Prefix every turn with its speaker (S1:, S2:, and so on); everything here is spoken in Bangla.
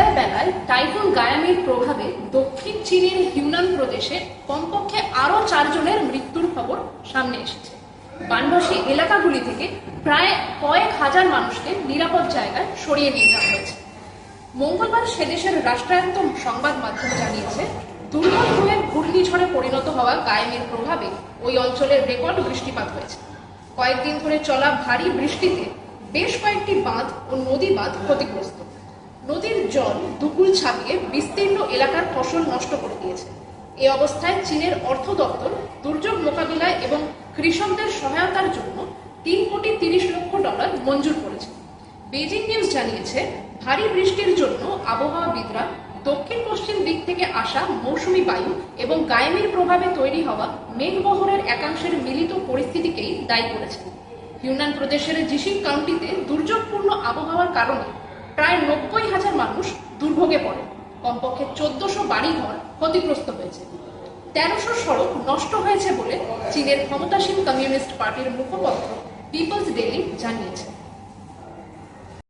S1: দিনের বেলায় টাইফুন গায়ামের প্রভাবে দক্ষিণ চীনের হিউনান প্রদেশে কমপক্ষে আরও চারজনের মৃত্যুর খবর সামনে এসেছে। বানবাসী এলাকাগুলি থেকে প্রায় কয়েক হাজার মানুষকে নিরাপদ জায়গায় সরিয়ে নিয়ে যাওয়া হয়েছে। মঙ্গলবার সেদেশের রাষ্ট্রায়ত্ত সংবাদ মাধ্যম জানিয়েছে দুর্বল হয়ে ঘূর্ণিঝড়ে পরিণত হওয়া গায়েমের প্রভাবে ওই অঞ্চলের রেকর্ড বৃষ্টিপাত হয়েছে। কয়েকদিন ধরে চলা ভারী বৃষ্টিতে বেশ কয়েকটি বাঁধ ও নদী বাঁধ ক্ষতিগ্রস্ত। নদীর জল দুকুল ছাপিয়ে বিস্তীর্ণ এলাকার ফসল নষ্ট করে দিয়েছে। এ অবস্থায় চীনের অর্থ দপ্তর দুর্যোগ মোকাবিলায় এবং কৃষকদের সহায়তার জন্য তিন কোটি তিরিশ লক্ষ ডলার মঞ্জুর করেছে। বেজিং নিউজ জানিয়েছে, ভারী বৃষ্টির জন্য আবহাওয়াবিদরা দক্ষিণ পশ্চিম দিক থেকে আসা মৌসুমী বায়ু এবং গায়েমের প্রভাবে তৈরি হওয়া মেঘবহরের একাংশের মিলিত পরিস্থিতিকেই দায়ী করেছে। ইউনান প্রদেশের জিসিং কাউন্টিতে দুর্যোগপূর্ণ আবহাওয়ার কারণে প্রায় মানুষ দুর্ভোগে পড়ে। কমপক্ষে চোদ্দশো বাড়ি ঘর ক্ষতিগ্রস্ত হয়েছে। তেরোশো সড়ক নষ্ট হয়েছে বলে চীনের ক্ষমতাসীন কমিউনিস্ট পার্টির মুখপত্র পিপলস ডেলি জানিয়েছে।